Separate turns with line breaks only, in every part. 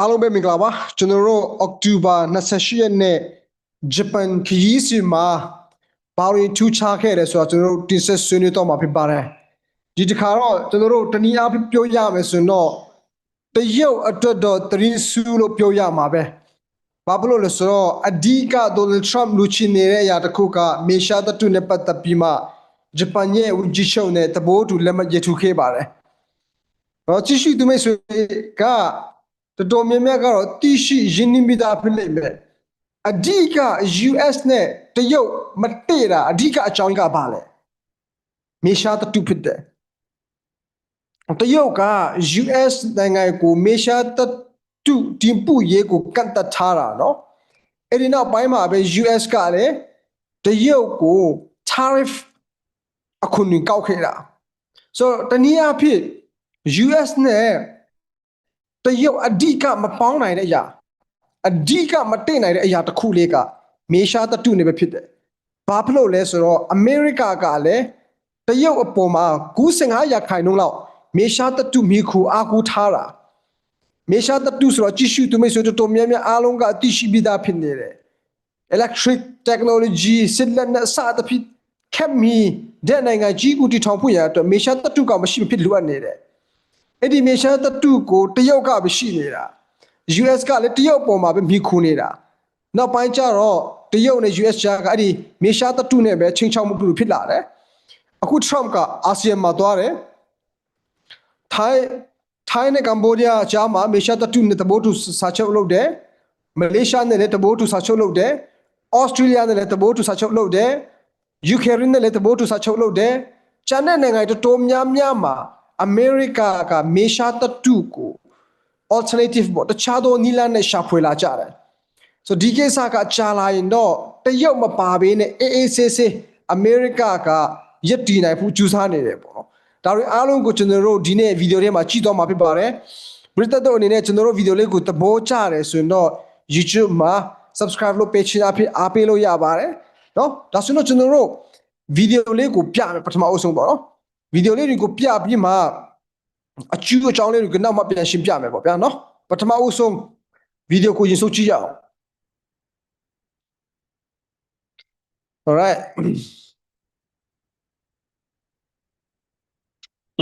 အားလုံးပဲမင်္ဂလာပါကျွန်တော်တို့အောက်တိုဘာ28ရက်နေ့ဂျပန်ခရီးစဉ်မှာဘာရင်ထူးခြားခဲ့တယ်ဆိုတော့ကျွန်တော်တို့တင်ဆက်ဆွေးနွေးတော့မှာဖြစ်ပါတယ်ဒီတစ်ခါတော့ကျွန်တော်တို့တနည်းအားဖြင့်ပြောရမယ်ဆိုရင်တော့တရုတ်အတွက်တော့သတရင်ဆူလို့ပြောရမှာပဲဘာဖြစ်လို့လဲဆိုတော့အဓိကဒေါ်နယ်ထရမ့်လူချင်နေတဲ့အရာတစ်ခုကမေရှာတတုနဲ့ပတ်သက်ပြီးမှဂျပန်ရဲ့ဝန်ကြီးချုပ်နဲ့တဘိုးတူလက်မှတ်ရေးထိုးခဲ့ပါတယ်။တော့ကြည့်ရှိသူမိတ်ဆွေက တော်တော်များများကတော့တိရှိရင်းနှီးမိသားဖြစ်နေမယ်။အဓိက US နဲ့တရုတ်မတည့်တာအဓိကအကြောင်းကဘာလဲ။မေရှာတတုဖြစ်တယ်။တရုတ်က US နိုင်ငံကိုမေရှာတတုတင်ပို့ရေးကိုကန့်သက်ထားတာနော်။အဲ့ဒီနောက်ပိုင်းမှာပဲ US ကလည်းတရုတ်ကို tariff အခုန်ကောက်ခဲ့တာဆိုတော့တနည်းအားဖြင့် US နဲ့ တရုတ်အဓိကမပေါင်းနိုင်တဲ့အရာအဓိကမတင့်နိုင်တဲ့အရာတစ်ခုလေးကမေရှာတတုနေပဲဖြစ်တယ်။ဘာဖြစ်လို့လဲဆိုတော့အမေရိကကလည်းတရုတ်အပေါ်မှာ95ရာခိုင်နှုန်းလောက်မေရှာတတုမိခုအားကိုးထားတာမေရှာတတုဆိုတော့ကြည့်ရှုသူမိတ်ဆွေတို့တော်များများအားလုံးကအသိရှိပြီးသားဖြစ်နေတယ်။ electric technology စစ်လက်နက်စသဖြင့်ခက်မီတဲ့နိုင်ငံကြီးကူတီထောင်ဖွင့်ရအတွက်မေရှာတတုကမရှိမဖြစ်လိုအပ်နေတယ်။ အဲ့ဒီမေရှာတတုကိုတရုတ်ကပဲရှိနေတာ။ US ကလည်းတရုတ်ပေါ်မှာပဲမိခုနေတာ။နောက်ပိုင်းကျတော့တရုတ်နဲ့ US ကြားကအဲ့ဒီမေရှာတတုနဲ့ပဲချင်းချောက်မှုဖြစ်လာတယ်။အခု Trump ကအာဆီယံမှာသွားတယ်။ထိုင်းထိုင်းနဲ့ကမ္ဘောဒီးယားကြားမှာမေရှာတတုနဲ့တဘိုးတူစာချုပ်လုပ်တယ်။မလေးရှားနဲ့လည်းတဘိုးတူစာချုပ်လုပ်တယ်။ဩစတြေးလျနဲ့လည်းတဘိုးတူစာချုပ်လုပ်တယ်။ယူကရိန်းနဲ့လည်းတဘိုးတူစာချုပ်လုပ်တယ်။ကျန်တဲ့နိုင်ငံတော်တော်များများမှာ အမေရိကကမေရှာတတုကို alternative ပေါ့တခြားသောနီလန်းနဲ့ရှာဖွေလာကြတယ်။ဆိုဒီကိစ္စကကြာလာရင်တော့တရုတ်မပါဘဲနဲ့အေးအေးဆေးဆေးအမေရိကကရည်တည်နိုင်ဖို့ကြိုးစားနေတယ်ပေါ့နော်။ဒါတွေအားလုံးကိုကျွန်တော်တို့ဒီနေ့ဗီဒီယိုထဲမှာကြည့်တော့မှာဖြစ်ပါတယ်။ပရိသတ်တို့အနေနဲ့ကျွန်တော်တို့ဗီဒီယိုလေးကိုသဘောကျတယ်ဆိုရင်တော့ YouTube မှာ subscribe လုပ်ပေးချင်အဖြစ်အားပေးလို့ရပါတယ်။နော်ဒါဆိုတော့ကျွန်တော်တို့ဗီဒီယိုလေးကိုပြမယ်ပထမအဆုံးပေါ့နော်။ ဗီဒီယိုလေးတွေကိုပြပြီးမှအကျူးအကြောင်းလေးတွေကနောက်မှပြန်ရှင်းပြမယ်ပေါ့ဗျာနော်ပထမအဆုံးဗီဒီယိုကိုရင်စုကြည့်ရအောင် Alright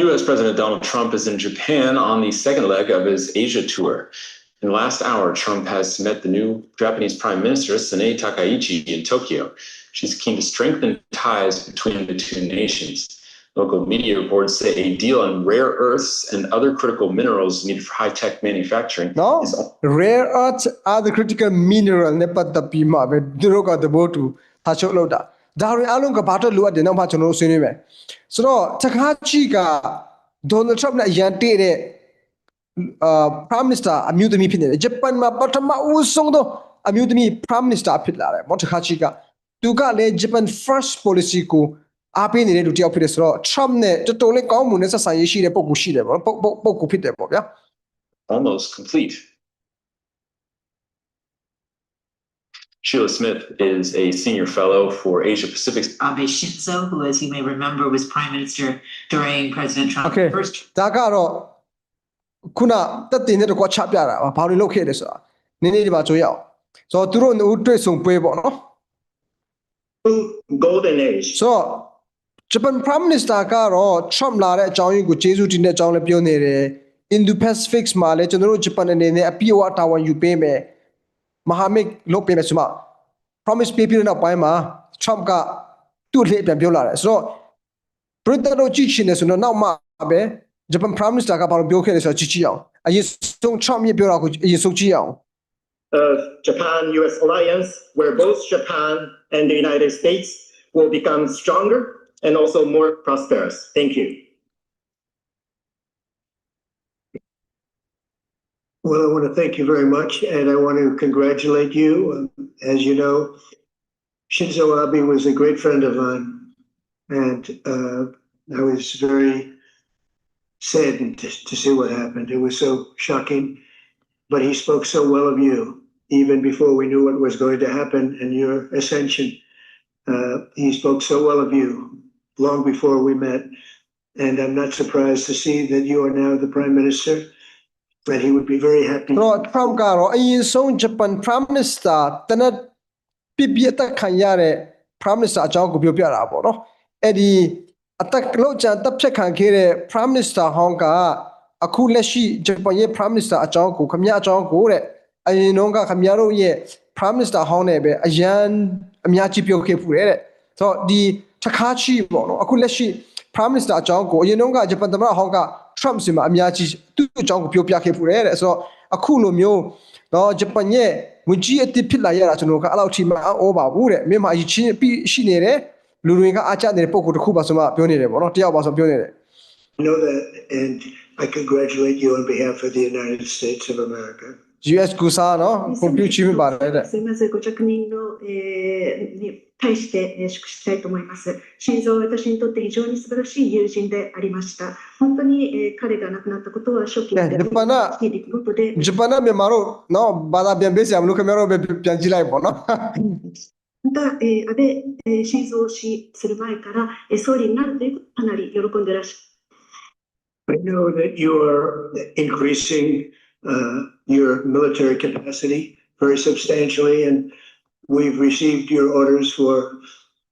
U.S. President Donald Trump is in Japan on the second leg of his Asia tour. In the last hour, Trump has met the new Japanese Prime Minister, Sanae Takaichi, in Tokyo. She's keen to strengthen ties between the two nations. Local media reports say a deal on rare earths and other critical minerals needed for high-tech manufacturing
နော်
is
rare earth are the critical mineral နဲ့ပတ်သက်ပြီးမှပဲသူတို့ကသဘောတူထားချုပ်လောက်တာဒါတွေအားလုံးကဘာတော့လိုအပ်တယ်နောက်မှကျွန်တော်တို့ဆွေးနွေးမယ်ဆိုတော့တခါကြီးက Donald Trump နဲ့အရန်တည့်တဲ့အာ Prime Minister အမျိုးသမီးဖြစ်နေတယ်ဂျပန်မှာပထမဦးဆုံးသောအမျိုးသမီး Prime Minister ဖြစ်လာတယ်မော်တခါကြီးကသူကလည်း Japan First Policy ကို အားပေးနေတဲ့လူတစ်ယောက်ဖြစ်တယ်ဆိုတော့ Trump နဲ့တော်တော်လေးကောင်းမွန်တဲ့ဆက်ဆံရေးရှိတဲ့ပုံကူရှိတယ်ပေါ့နော်ပုံပုံပုံကူဖြစ်တယ်ပေါ့ဗျာ
almost complete. Sheila Smith is a senior fellow for Asia Pacific's
Abe Shinzo, who, as you may remember, was prime minister during President Trump's
Okay.
first
ဒါကတော့ခုနတက်တင်တဲ့တကွာချပြတာဘာလို့လုပ်ခဲ့လဲဆိုတာနည်းနည်းဒီမှာကြိုးရအောင်ဆိုတော့သူတို့နှစ်ဦးတွေ့ဆုံပွဲပေါ့နော်
golden age.
ဆိုတော့ Japan Prime Minister ကတော့ Trump လာတဲ့အကြောင်းရင်းကိုကျေးဇူးတင်တဲ့အကြောင်းလည်းပြောနေတယ် Indo-Pacific မှာလည်းကျွန်တော်တို့ Japan အနေနဲ့အပြည့်အဝတာဝန်ယူပေးမယ်မဟာမိတ်လုပ်ပေးမယ်ဆိုမှ promise ပေးပြီးတဲ့နောက်ပိုင်းမှာ Trump ကသူ့လှည့်ပြန်ပြောလာတယ်ဆိုတော့ Britain တို့ကြည့်ချင်တယ်ဆိုတော့နောက်မှပဲ Japan Prime Minister ကဘာလို့ပြောခဲ့လဲဆိုတော့ကြည့်ကြည့်အောင်အရင်ဆုံး Trump ရဲ့ပြောတာကိုအရင်ဆုံးကြည့်အောင်
of Japan US alliance, where both Japan and the United States will become stronger and also more prosperous. Thank you.
Well, I want to thank you very much, and I want to congratulate you. Um, As you know, Shinzo Abe was a great friend of mine, and uh, I was very saddened to, to see what happened. It was so shocking, but he spoke so well of you, even before we knew what was going to happen and your ascension. Uh, he spoke so well of you long before we met, and I'm not surprised to see that you are now the prime minister and he would be very happy.
တော့ Trump ကတော့အရင်ဆုံး Japan Prime Minister တနက်ပြပြအသက်ခံရတဲ့ Prime Minister အကြောင်းကိုပြောပြတာပေါ့နော်အဲ့ဒီအသက်လောက်ကြံတပ်ဖြတ်ခံခဲ့တဲ့ Prime Minister ဟောင်းကအခုလက်ရှိ Japan ရဲ့ Prime Minister အကြောင်းကိုခမရအကြောင်းကိုတဲ့အရင်တော့ကခမရတို့ရဲ့ Prime Minister ဟောင်းနဲ့ပဲအရန်အများကြီးပြောခဲ့ဖူးတယ်တဲ့ဆိုတော့ဒီ တခါချီပေါ့နော်အခုလက်ရှိ Prime Minister အကြောင်းကိုအရင်တော့က Japan သမ္မတဟောင်းက Trump စီမှာအများကြီးသူ့အကြောင်းကိုပြောပြခဲ့ဖူးတယ်တဲ့ဆိုတော့အခုလိုမျိုးတော့ Japan ရဲ့ဝင်ကြီးအစ်စ်ဖြစ်လာရတာကျွန်တော်ကအဲ့လောက်ထိမအောပါဘူးတဲ့မြန်မာအရင်ချင်းပြီးရှိနေတယ်လူတွေကအားကျနေတဲ့ပုံကိုတစ်ခုပါဆိုမှပြောနေတယ်ပေါ့နော်တယောက်ပါဆိုပြောနေတယ်
I know that, and I congratulate you on behalf of the United States of America.
US ကူစားနော်ကွန်ပျူတာချင်းပါတယ်တဲ့
対して祝したいと思います。心臓私にとって非常に素晴らしい友人でありました。本当に彼が亡くなったことはショッキングで、
ジュパナメマロ、ノバダビンベシアムロカメロベピャンジライボナ。
また、安倍心臓死する前から総理になるというとかなり喜んでらし。
I know that you are increasing uh, your military capacity very substantially, and we've received your orders for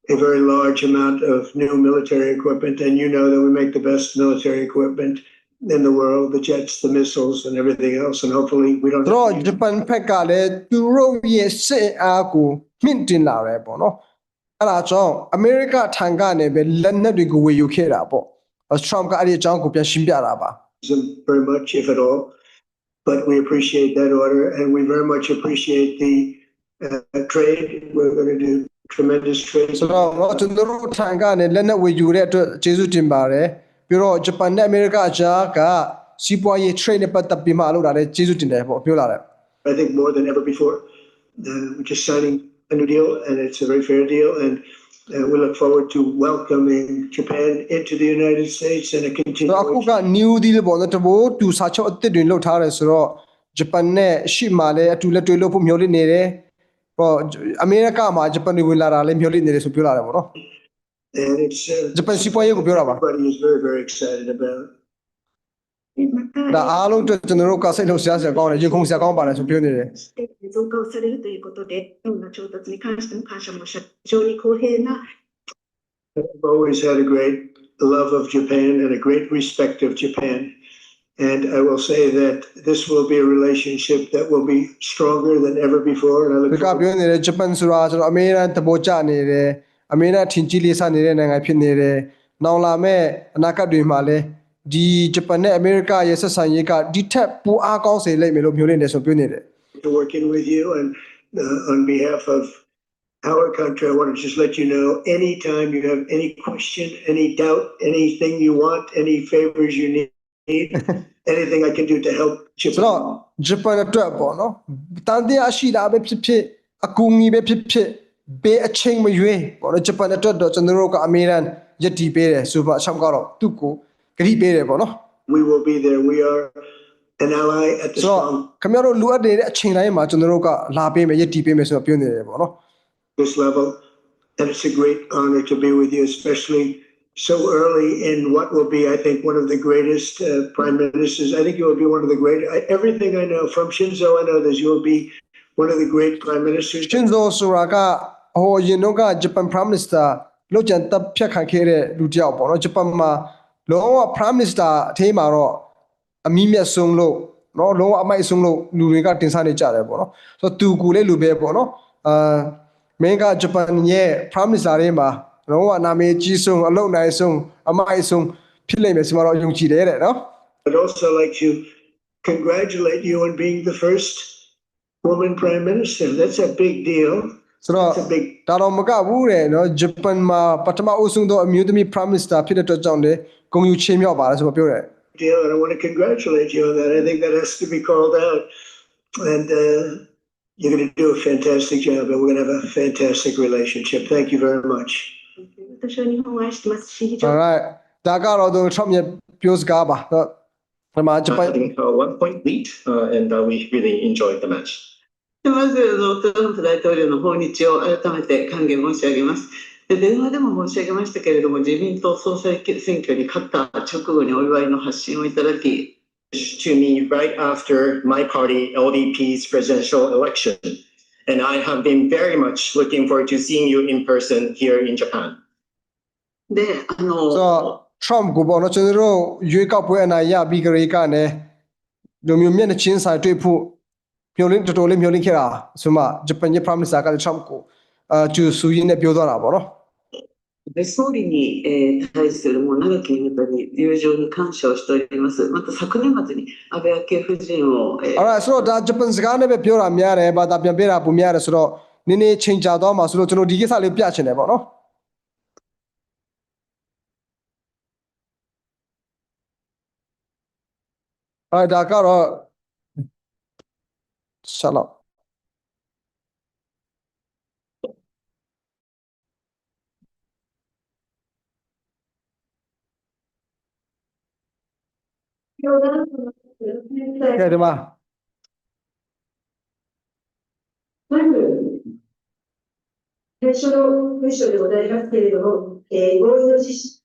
a very large amount of new military equipment. And you know that we make the best military equipment in the world the jets, the missiles, and everything else. And hopefully, we don't.
တော့ဂျပန်ဖက်ကလည်းသူတို့ရဲ့စစ်အားကိုမြင့်တင်လာတယ်ပေါ့နော်အဲ့ဒါကြောင့်အမေရိကထံကနေပဲလက်နက်တွေကိုဝယ်ယူခဲ့တာပေါ့ထရမ့်ကအဲ့ဒီအကြောင်းကိုပြန်ရှင်းပြတာပါ
them very much, if at all. But we appreciate that order, and we very much appreciate the uh, trade. We're going to do tremendous trade.
ဆိုတော့တော့ကျွန်တော်တို့ထံကနေလက်နက်ဝယ်ယူတဲ့အတွက်ကျေးဇူးတင်ပါတယ်ပြီးတော့ဂျပန်နဲ့အမေရိကအကြားကစီးပွားရေး trade နဲ့ပတ်သက်ပြီးမှအလုပ်တာလည်းကျေးဇူးတင်တယ်ပေါ့ပြောလာတယ်
I think more than ever before. Uh, we're just signing a new deal, and it's a very fair deal. And uh, we look forward to welcoming Japan into the United States and a
ဆိုတော့အခုက
continuation.
new deal ပေါ့နော်တဘိုးတူစာချုပ်အသစ်တွေလုပ်ထားတယ်ဆိုတော့ဂျပန်နဲ့ရှေ့မှာလည်းအတူလက်တွေ့လုပ်ဖို့မျှော်လင့်နေတယ် ဟောအမေရိကမှာဂျပန်တွေဝင်လာတာလည်းမျှော်လင့်နေတယ်ဆိုပြောလာတယ်ပေါ့နော်
And it's uh,
ဂျပန်စီးပွားရေးကိုပြောတာပါ
everybody is very, very excited about.
でまた、
ဒါအားလုံးအတွက်ကျွန်တော်တို့ကစိတ်လှုပ်ရှားစရာကောင်းတယ်ရင်ခုန်စရာကောင်းပါတယ်ဆိုပြောနေတယ်
して増加をされるということで、こんな調達に関しても感謝申し上げ、非常に公平な
I've always had a great love of Japan and a great respect of Japan. And I will say that this will be a relationship that will be stronger than ever before. And I
ဒီ
look
က
forward
ပြောနေတယ်ဂျပန်ဆိုတာကျွန်တော်အမေရိကန်တဘောကျနေတယ်အမေရိကန်ထင်ကြီးလေးစားနေတဲ့နိုင်ငံဖြစ်နေတယ်နောက်လာမဲ့အနာဂတ်တွေမှာလည်းဒီဂျပန်နဲ့အမေရိကရဲ့ဆက်ဆံရေးကဒီထက်ပိုအားကောင်းစေလိမ့်မယ်လို့မျှော်လင့်တယ်ဆိုပြောနေတယ်
to working with you. And uh, on behalf of our country, I want to just let you know anytime you have any question, any doubt, anything you want, any favors you need, anything I can do to help
ဆိုတော့
Japan.
ဂျပန်အတွက်ပေါ့နော်တန်တရားရှိတာပဲဖြစ်ဖြစ်အကူအညီပဲဖြစ်ဖြစ်ဘေးအချိန်မရွေးပေါ့နော်ဂျပန်အတွက်တော့ကျွန်တော်တို့ကအမေရိကန်ယက်တီပေးတယ်ဆိုတော့အချမ်းကတော့သူ့ကိုဂရိပေးတယ်ပေါ့နော်
We will be there. We are an ally at the
ဆိုတော့
strong
ခင်ဗျားတို့လိုအပ်နေတဲ့အချိန်တိုင်းမှာကျွန်တော်တို့ကလာပေးမယ်ယက်တီပေးမယ်ဆိုတော့ပြောနေတယ်ပေါ့နော်
this level. And it's a great honor to be with you, especially so early in what will be, I think, one of the greatest uh, prime ministers. I think you will be one of the great. I, everything I know from Shinzo, I know that you will be one of the great prime ministers.
ရှင်ဇိုဆိုတာကဟိုရင်တော့ကဂျပန် prime minister လောက်ကျန်တပ်ဖြတ်ခံခဲ့တဲ့လူတစ်ယောက်ပေါ့နော်ဂျပန်မှာလုံးဝ prime minister အထင်းမှာတော့အမီးမြတ်ဆုံးလို့နော်လုံးဝအမိုက်ဆုံးလို့လူတွေကတင်စားနေကြတယ်ပေါ့နော်ဆိုတော့သူကူလေးလူပဲပေါ့နော်အာမင်းကဂျပန်ရဲ့ prime minister တွေမှာ လုံးဝနာမည်ကြီးဆုံးအလုပ်နိုင်ဆုံးအမိုက်ဆုံးဖြစ်လိမ့်မယ်ဆိုမှတော့ယုံကြည်တယ်တဲ့နော်
I'd also like to congratulate you on being the first woman prime minister. That's a big deal.
ဆိုတော့
It's a big
ဒါတော့မကဘူးတဲ့နော်ဂျပန်မှာပထမအဦးဆုံးသောအမျိုးသမီး prime minister ဖြစ်တဲ့အတွက်ကြောင့်လေဂုဏ်ယူချီးမြှောက်ပါတယ်ဆိုတော့ပြောတယ်
deal, and I want to congratulate you on that. I think that has to be called out. And uh, you're going to do a fantastic job, and we're going to have a fantastic relationship. Thank you very much.
私は日本を愛してますし、非常に。
Alright. だから、Donald Trump にပြောすかば。まあ、ジャパン。
I think、uh, one point lead、uh, and、uh, we really enjoyed the match.
まずあのトランプ大統領の訪日を改めて歓迎申し上げます。で電話でも申し上げましたけれども、自民党総裁選挙に勝った直後にお祝いの発信をいただき、
To me, right after my party, LDP's presidential election. And I have been very much looking forward to seeing you in person here in Japan.
で、あの、
ဆိုတော့ Trump ကိုပေါ့နော်ကျွန်တော်တို့ရွေးကောက်ပွဲအနိုင်ရပြီးကြတဲ့ကနေလူမျိုးမျက်နှာချင်းဆိုင်တွေ့ဖို့မျှော်လင့်တော်တော်လေးမျှော်လင့်ခဲ့တာဆိုမှဂျပန်ရဲ့ Prime Minister ကလည်း Trump ကိုအာကျူဆူရင်းနဲ့ပြောသွားတာပေါ့နော်
総理に、えー対するもう長きにわたり友情に感謝をしております。また昨年末に安倍昭恵夫人を、えー
အဲ့ဒါဆိုတော့ဒါဂျပန်စကားနဲ့ပဲပြောတာများတယ်ဘာသာပြန်ပေးတာပုံများတယ်ဆိုတော့နည်းနည်းချိန်ကြာသွားမှာဆိုတော့ကျွန်တော်ဒီကိစ္စလေးပြချင်တယ်ပေါ့နော်အဲ့ はい、だから、シャラ。Ya,
di ず最初の文章でございますけれども、えー、合意の実施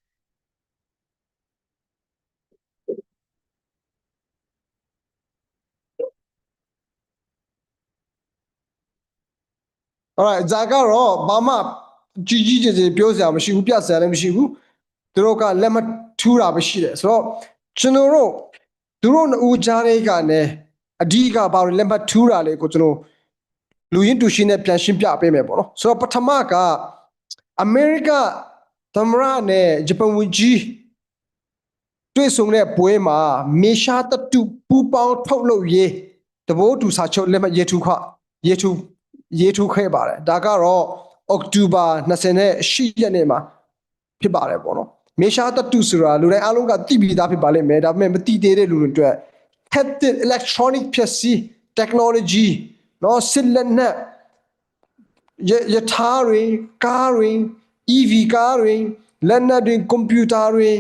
alright ဇာကတော့ဘာမှကြီးကြီးကျယ်ကျယ်ပြောစရာမရှိဘူးပြစရာလည်းမရှိဘူးသူတို့ကလက်မထူးတာပဲရှိတယ်ဆိုတော့ကျွန်တော်တို့သူတို့နှစ်ဦးကြားတဲ့ကနေအဓိကဘာလို့လက်မထူးတာလဲကိုကျွန်တော်လူရင်းတူရှင်းနဲ့ပြန်ရှင်းပြပေးမယ်ပေါ့နော်ဆိုတော့ပထမကအမေရိကသမ္မတနဲ့ဂျပန်ဝန်ကြီးတွေ့ဆုံတဲ့ပွဲမှာမေရှာတတူပူပေါင်းထုတ်လုပ်ရေးတဘိုးတူစာချုပ်လက်မှတ်ရေးထူးခွရေးထူး ရေးထိုးခဲ့ပါတယ်ဒါကတော့အောက်တိုဘာ28ရက်နေ့မှာဖြစ်ပါတယ်ပေါ့နော်မေရှာတတူဆိုတာလူတိုင်းအားလုံးကသိပြီးသားဖြစ်ပါလိမ့်မယ်ဒါပေမဲ့မသိသေးတဲ့လူတွေအတွက် haptic electronic ဖြစ်စီ technology နော်စစ်လက်နက်ရရထားတွေကားတွေ EV ကားတွေလက်နက်တွေကွန်ပျူတာတွေ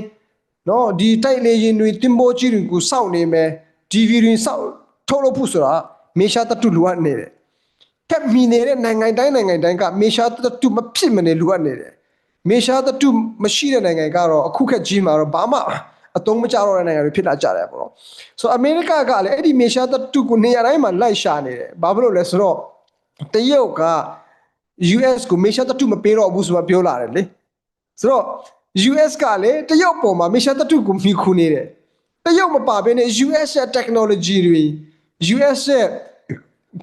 နော်ဒီတိုက်လေယာဉ်တွေတင်ပို့ကြီးတွေကိုစောင့်နေမယ် DV တွေစောင့်ထုတ်လုပ်ဖို့ဆိုတာမေရှာတတူလိုအပ်နေတယ် ကက်မီနေတဲ့နိုင်ငံတိုင်းနိုင်ငံတိုင်းကမေရှာတတူမဖြစ်မနေလိုအပ်နေတယ်မေရှာတတူမရှိတဲ့နိုင်ငံကတော့အခုခက်ကြီးမှာတော့ဘာမှအသုံးမကျတော့တဲ့နိုင်ငံတွေဖြစ်လာကြတယ်ပေါ့နော်ဆိုတော့အမေရိကကလည်းအဲ့ဒီမေရှာတတူကိုနေရာတိုင်းမှာလိုက်ရှာနေတယ်ဘာဖြစ်လို့လဲဆိုတော့တရုတ်က US ကိုမေရှာတတူမပေးတော့ဘူးဆိုမှပြောလာတယ်လေဆိုတော့ US ကလည်းတရုတ်ပေါ်မှာမေရှာတတူကိုမြီခုနေတယ်တရုတ်မပါဘဲနဲ့ US ရဲ့ technology တွေ US ရဲ့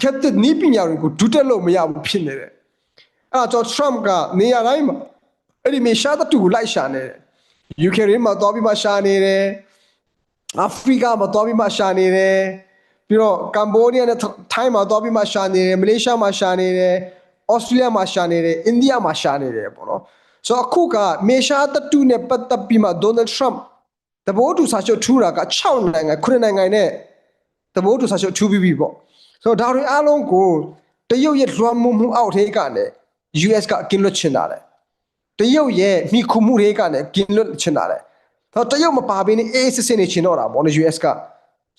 ခက်တဲ့နီးပညာတွေကိုဒုတက်လို့မရဘူးဖြစ်နေတယ်။အဲ့ဒါကြောင့် Trump ကနေရာတိုင်းမှာအဲ့ဒီမေရှာတတူကိုလိုက်ရှာနေတယ်။ UK ရင်းမှာသွားပြီးမှရှာနေတယ်။ Africa မှာသွားပြီးမှရှာနေတယ်။ပြီးတော့ Cambodia နဲ့ Thai မှာသွားပြီးမှရှာနေတယ်။ Malaysia မှာရှာနေတယ်။ Australia မှာရှာနေတယ်။ India မှာရှာနေတယ်ပေါ့နော်။ဆိုတော့အခုကမေရှာတတူနဲ့ပတ်သက်ပြီးမှ Donald Trump တဘောတူစာချုပ်ထူတာက6နိုင်ငံ9နိုင်ငံနဲ့တဘိုးတူဆာရှုပ်ထူပြီးပြီပေါ့ ဆိုတော့ဒါတွေအားလုံးကိုတရုတ်ရဲ့လွှမ်းမိုးမှုအောက်ထဲကနေ US ကကင်းလွတ်ချင်တာလေတရုတ်ရဲ့မိခုမှုတွေကလည်းကင်းလွတ်ချင်တာလေဆိုတော့တရုတ်မပါဘဲနဲ့အေးအေးစစ်စစ်နေချင်တော့တာပေါ့နော် US က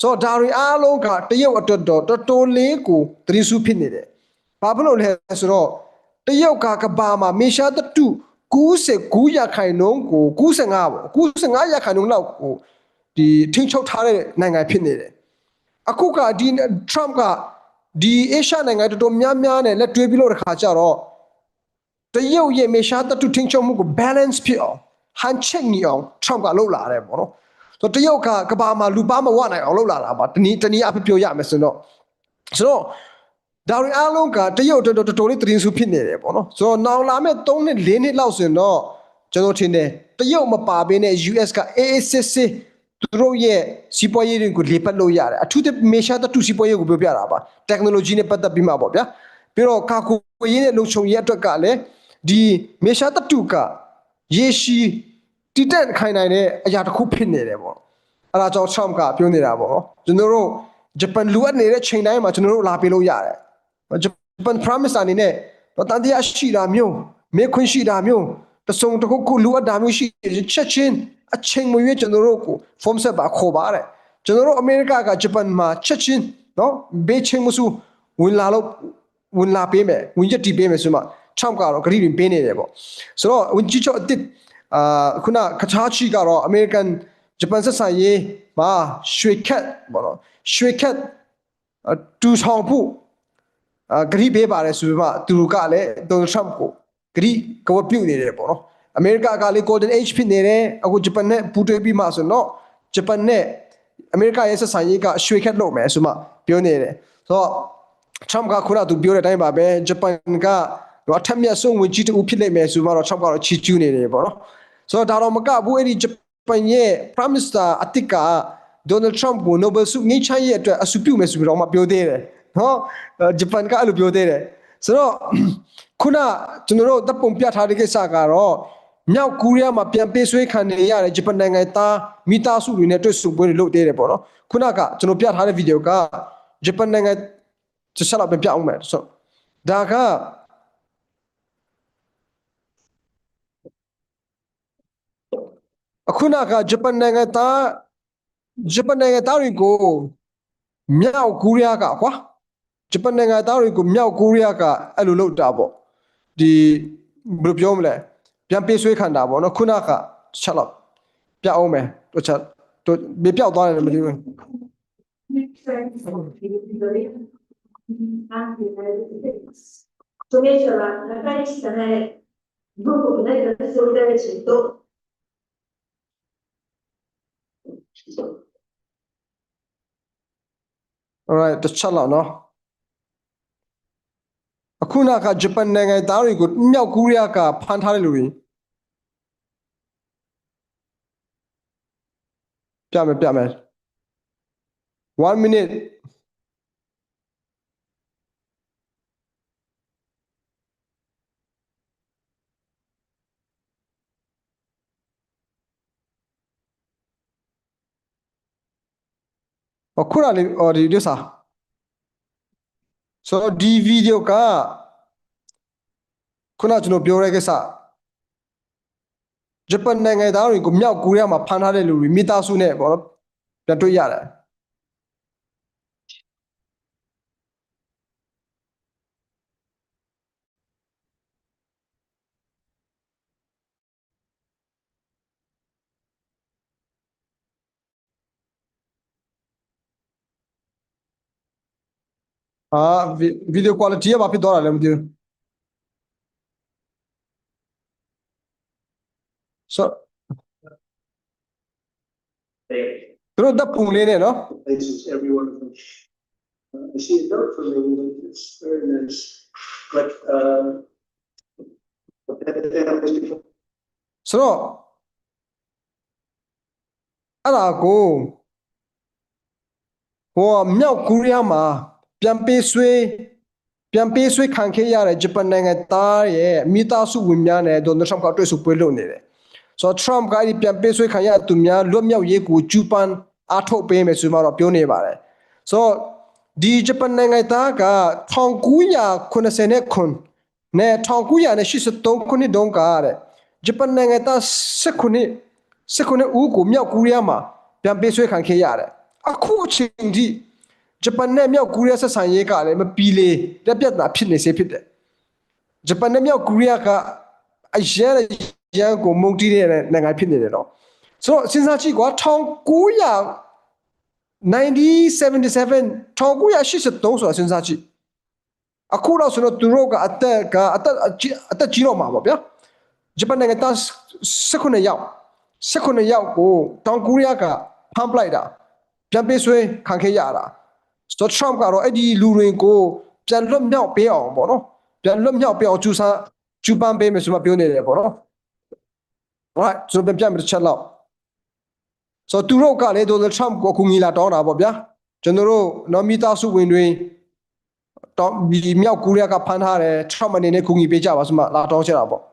ဆိုတော့ဒါတွေအားလုံးကတရုတ်အတွက်တော့တော်တော်လေးကိုသတိစုဖြစ်နေတယ်ဘာဖြစ်လို့လဲဆိုတော့တရုတ်ကကဘာမှာမေရှာတတူ99ရာခိုင်နှုန်းကို95ပေါ့95ရာခိုင်နှုန်းလောက်ကိုဒီထိန်းချုပ်ထားတဲ့နိုင်ငံဖြစ်နေတယ် အခုကဒီ Trump ကဒီအေရှားနိုင်ငံတော်တော်များများနဲ့လက်တွဲပြီးလို့တခါကြတော့တရုတ်ရဲ့မေရှာတတူထင်းချုံမှုကို balance ဖြစ်အောင်ဟန်ချက်ညီအောင် Trump ကလှုပ်လာတယ်ပေါ့နော်ဆိုတော့တရုတ်ကကဘာမှာလူပါမဝနိုင်အောင်လှုပ်လာတာပါတနည်းတနည်းအဖြစ်ပြောရမယ်ဆိုတော့ဆိုတော့ဒါရီအားလုံးကတရုတ်တော်တော်တော်လေးတရင်စုဖြစ်နေတယ်ပေါ့နော်ဆိုတော့နောက်လာမဲ့3နှစ်4နှစ်လောက်ဆိုရင်တော့ကျွန်တော်ထင်တယ်တရုတ်မပါဘဲနဲ့ US ကအေးအေးစစ်စစ် သူတို့ရဲ့စီးပွားရေးတွေကိုလေပတ်လို့ရတယ်အထူးသဖြင့်မေရှာတတူစီးပွားရေးကိုပြောပြတာပါ technology နဲ့ပတ်သက်ပြီးမှပေါ့ဗျာပြီးတော့ကာကွယ်ရေးနဲ့လုံခြုံရေးအတွက်ကလည်းဒီမေရှာတတူကရေရှည်တည်တက်ခိုင်နိုင်တဲ့အရာတစ်ခုဖြစ်နေတယ်ပေါ့အဲဒါကြောင့် Trump ကပြောနေတာပေါ့နော်ကျွန်တော်တို့ဂျပန်လူအပ်နေတဲ့ချိန်တိုင်းမှာကျွန်တော်တို့လာပေးလို့ရတယ်ဂျပန် promise အနေနဲ့တော့တန်တရားရှိတာမျိုးမေခွင့်ရှိတာမျိုးတစုံတစ်ခုခုလူအပ်တာမျိုးရှိရင်ချက်ချင်း အချိန်မရွေးကျွန်တော်တို့ကို form set ပါခေါ်ပါတယ်ကျွန်တော်တို့အမေရိကကဂျပန်မှာချက်ချင်းနော်ဘေးချင်းမစုဝင်လာလို့ဝင်လာပေးမယ်ဝင်ချက်တီးပေးမယ်ဆိုမှ Trump ကတော့ဂရိတွေပေးနေတယ်ပေါ့ဆိုတော့ဝင်ကြီးချုပ်အစ်စ်အာခုနခချာချီကတော့ American ဂျပန်ဆက်ဆံရေးမှာရွှေခက်ပေါ့နော်ရွှေခက်အတူဆောင်ဖို့အာဂရိပေးပါတယ်ဆိုပြီးမှသူတို့ကလည်းဒေါ်နယ်ထရမ့်ကိုဂရိကဝတ်ပြုတ်နေတယ်ပေါ့နော် အမေရိကကလည်း golden age ဖြစ်နေတယ်အခုဂျပန်နဲ့ပူးတွဲပြီးမှဆိုတော့ဂျပန်နဲ့အမေရိကရဲ့ဆက်ဆံရေးကရွှေခက်လုပ်မယ်ဆိုမှပြောနေတယ်ဆိုတော့ထရမ့်ကခုနကသူပြောတဲ့အတိုင်းပါပဲဂျပန်ကတော့အထက်မြတ်ဆုံးဝင်ကြီးတူဖြစ်လိမ့်မယ်ဆိုမှတော့ထရမ့်ကတော့ချီကျူးနေတယ်ပေါ့နော်ဆိုတော့ဒါတော့မကဘူးအဲ့ဒီဂျပန်ရဲ့ Prime Minister အတိတ်ကဒေါ်နယ်ထရမ့်ကို Nobel ဆုငိမ့်ချမ်းရဲ့အတွက်အဆူပြုမယ်ဆိုပြီးတော့မှပြောသေးတယ်နော်အဲ့ဂျပန်ကအဲ့လိုပြောသေးတယ်ဆိုတော့ခုနကျွန်တော်တို့တပ်ပုံပြထားတဲ့ကိစ္စကတော့ မြောက်ကိုရီးယားမှာပြန်ပေးဆွဲခံနေရတဲ့ဂျပန်နိုင်ငံသားမိသားစုတွေနဲ့တွေ့ဆုံပွဲတွေလုပ်သေးတယ်ပေါ့နော်ခုနကကျွန်တော်ပြထားတဲ့ဗီဒီယိုကဂျပန်နိုင်ငံချက်ချက်လောက်ပဲပြအောင်မယ်ဆိုဒါကအခုနကဂျပန်နိုင်ငံသားဂျပန်နိုင်ငံသားတွေကိုမြောက်ကိုရီးယားကကွာဂျပန်နိုင်ငံသားတွေကိုမြောက်ကိုရီးယားကအဲ့လိုလုပ်တာပေါ့ဒီဘယ်လိုပြောမလဲ ပြန်ပေးဆွေးခံတာပေါ့နော်ခုနကချက်လောက်ပြအောင်မယ်တို့ချက်တို့မပြောက်သွားတယ်မသိဘူး
သူမြေချလာငါကလည်းစနေဘုကုနဲ့ဆိုတဲ့ချစ်တော့
Alright တစ်ချက်လောက်နော်အခုနကဂျပန်နိုင်ငံသားတွေကိုမြောက်ကိုရီးယားကဖမ်းထားတဲ့လူတွေ ပြမယ်ပြမယ်1 minute အခုနလေးဟောဒီဒီစားဆိုတော့ဒီဗီဒီယိုကခုနကျွန်တော်ပြောတဲ့ကိစ္စ ဂျပန်နိုင်ငံသားတွေကိုမြောက်ကိုရီးယားမှာဖမ်းထားတဲ့လူတွေမိသားစုနဲ့ပေါ့နော်ပြန်တွေ့ရတယ်ဟာဗီဒီယို quality ကဘာဖြစ်သွားတာလဲမသိဘူး ဆိုသူတို့တပ်ပုံလေးနဲ့နော်
places, every one of them. Uh, I see a note from England, it's very nice, but, uh, but that, that was before
ဆိုတော့အဲ့ဒါကိုဟိုမြောက်ကိုရီးယားမှာပြန်ပေးဆွေးပြန်ပေးဆွေးခံခဲ့ရတဲ့ဂျပန်နိုင်ငံသားရဲ့မိသားစုဝင်များနဲ့ဒေါ်နယ်ထရမ့်ကတွေ့ဆုံပွဲလုပ်နေတယ် ဆိုတော့ Trump ကအဲ့ဒီပြန်ပေးဆွေးခံရသူများလွတ်မြောက်ရေးကိုကျူပန်အားထုတ်ပေးမယ်ဆိုမှတော့ပြောနေပါတယ်ဆိုတော့ဒီဂျပန်နိုင်ငံသားက1989နဲ့1983ခုနှစ်တုန်းကတဲ့ဂျပန်နိုင်ငံသား19 19ဦးကိုမြောက်ကိုရီးယားမှာပြန်ပေးဆွဲခံခဲ့ရတယ်အခုအချိန်ထိဂျပန်နဲ့မြောက်ကိုရီးယားဆက်ဆံရေးကလည်းမပီလေတက်ပြတ်တာဖြစ်နေစေဖြစ်တယ်ဂျပန်နဲ့မြောက်ကိုရီးယားကအရန် ရန်ကိုမုန်တီးတဲ့နိုင်ငံဖြစ်နေတယ်တော့ဆိုတော့စဉ်းစားကြည့်ကွာ1900 1977 1983ဆိုတာစဉ်းစားကြည့်အခုတော့ဆိုတော့သူတို့ကအသက်ကအသက်အကြီးအသက်ကြီးတော့မှာပေါ့ဗျာဂျပန်နိုင်ငံသား19ယောက်19ယောက်ကိုတောင်ကိုရီးယားကဖမ်းပလိုက်တာပြန်ပေးဆွဲခံခဲ့ရတာဆိုတော့ Trump ကတော့အဲ့ဒီလူတွေကိုပြန်လွတ်မြောက်ပေးအောင်ပေါ့နော်ပြန်လွတ်မြောက်ပေးအောင်ကျူဆာကျူပန်ပေးမယ်ဆိုမှပြောနေတယ်ပေါ့နော် right ဆိုတော့ပြန်ပြန်တစ်ချက်လောက်ဆိုတော့သူတို့ကလည်းဒေါ်နယ်ထရမ့်ကိုအကူအညီလာတောင်းတာပေါ့ဗျာကျွန်တော်တို့နော်မိသားစုဝင်တွေတောင်းဒီမြောက်ကိုရီးယားကဖမ်းထားတယ်ထရမ့်အနေနဲ့ကူညီပေးကြပါဆိုမှလာတောင်းချတာပေါ့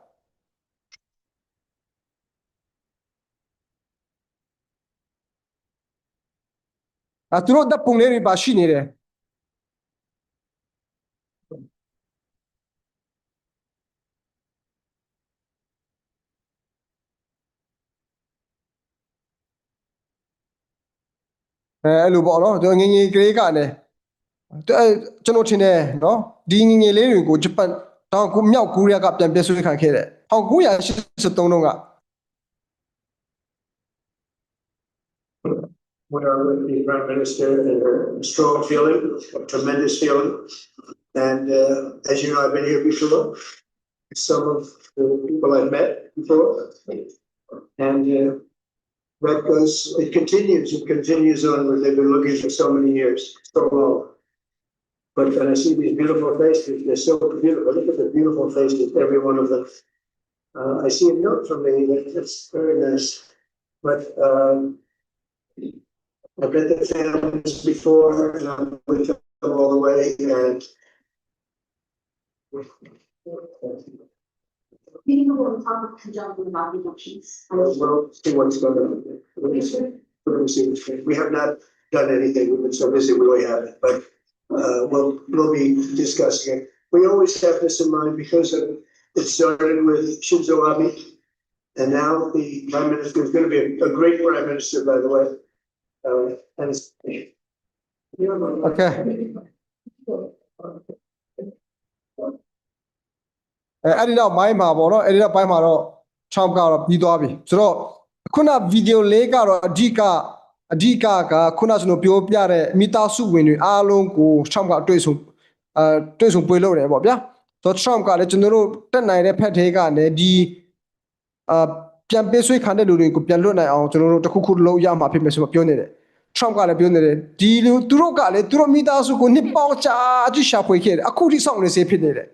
အဲသူတို့တပ်ပုံလေးတွေပါရှိနေတယ် အဲအဲ့လိုပေါ့နော်သူငယ်ငယ်ကလေးကလည်းသူအဲကျွန်တော်ထင်တယ်နော်ဒီငယ်ငယ်လေးတွေကိုဂျပန်တောင်ကိုမြောက်ကိုရီးယားကပြန်ပြဆွေးခံခဲ့တယ်1983တုန်းက
we are with the Prime Minister and a strong feeling, a tremendous feeling. And uh, as you know, I've been here before. Some of the people I've met before. And uh, that goes, it continues, it continues on what they've been looking for so many years, so long. But when I see these beautiful faces, they're so beautiful. Look at the beautiful faces, every one of them. Uh, I see a note from me that that's very nice. But um, I've met the families before, and I'm with them all the way, and
Meeting will talk to John about reductions.
we'll see what's going on. We're see- we're gonna see what's going- We have not done anything, we've been so busy, we really haven't, but uh, we'll, we'll be discussing it. We always have this in mind because of, it started with Shinzo Abe. And now the prime minister is gonna be a, a great prime minister, by the way. Uh, and it's.
Okay. အဲအဲ့ဒီတော့မိုင်းမှာပေါ့နော်အဲ့ဒီတော့ဘိုင်းမှာတော့ Trump ကတော့ပြီးသွားပြီဆိုတော့ခုနဗီဒီယိုလေးကတော့အဓိကအဓိကကခုနကျွန်တော်ပြောပြတဲ့မိသားစုဝင်တွေအားလုံးကို Trump ကတွေ့ဆုံအဲတွေ့ဆုံပွဲလုပ်တယ်ပေါ့ဗျာဆိုတော့ Trump ကလည်းကျွန်တော်တို့တက်နိုင်တဲ့ဖက်သေးကနေဒီအာပြန်ပေးဆွေးခံတဲ့လူတွေကိုပြန်လွတ်နိုင်အောင်ကျွန်တော်တို့တစ်ခုခုလုပ်ရမှာဖြစ်မယ်ဆိုတော့ပြောနေတယ် Trump ကလည်းပြောနေတယ်ဒီလူသူတို့ကလည်းသူတို့မိသားစုကိုနှစ်ပေါင်းကြာအကြည့်ရှာဖွေခဲ့တယ်အခုထိစောင့်နေစေဖြစ်နေတယ်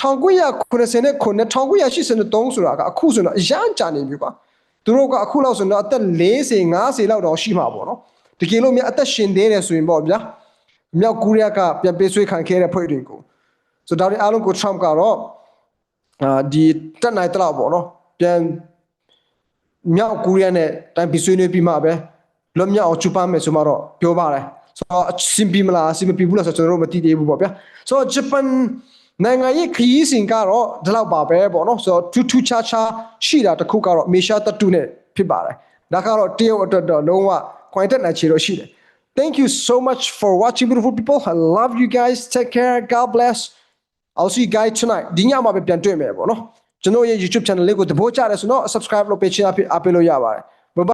1990နဲ့ခုနဲ့1983ဆိုတာကအခုဆိုတော့အရန်ကြာနေပြီကွာသူတို့ကအခုလောက်ဆိုတော့အသက်40 50လောက်တော့ရှိမှာပေါ့နော်တကယ်လို့မြတ်အသက်ရှင်သေးတယ်ဆိုရင်ပေါ့ဗျာမြောက်ကိုရီးယားကပြန်ပေးဆွေးခံခဲ့တဲ့ဖွဲ့တွေကိုဆိုတော့ဒါတွေအားလုံးကို Trump ကတော့အာဒီတက်နိုင်တော့ပေါ့နော်ပြန်မြောက်ကိုရီးယားနဲ့တိုင်ပြီးဆွေးနွေးပြီးမှပဲလွတ်မြောက်အောင်ချူပမယ်ဆိုမှတော့ပြောပါတယ်ဆိုတော့အဆင်ပြေမလားအဆင်မပြေဘူးလားဆိုတော့ကျွန်တော်တို့မသိသေးဘူးပေါ့ဗျာဆိုတော့ Japan နို င်ငံရေးခရီးစဉ်ကတော့ဒီလောက်ပါပဲပေါ့နော်ဆိုတော့ထူးထူးခြားခြားရှိတာတစ်ခုကတော့မေရှာတတူနဲ့ဖြစ်ပါတယ်ဒါကတော့တရုတ်အတွက်တော့လုံးဝ quite နိုင်ချေတော့ရှိတယ် Thank you so much for watching beautiful people I love you guys take care God bless I'll see you guys tonight ဒီညမှာပဲပြန်တွေ့မယ်ပေါ့နော်ကျွန်တော်ရဲ့ YouTube channel လေးကိုတဘိုးကြတယ်ဆိုတော့ subscribe လုပ်ပေးချင်အပ်အပ်လို့ရပါတယ်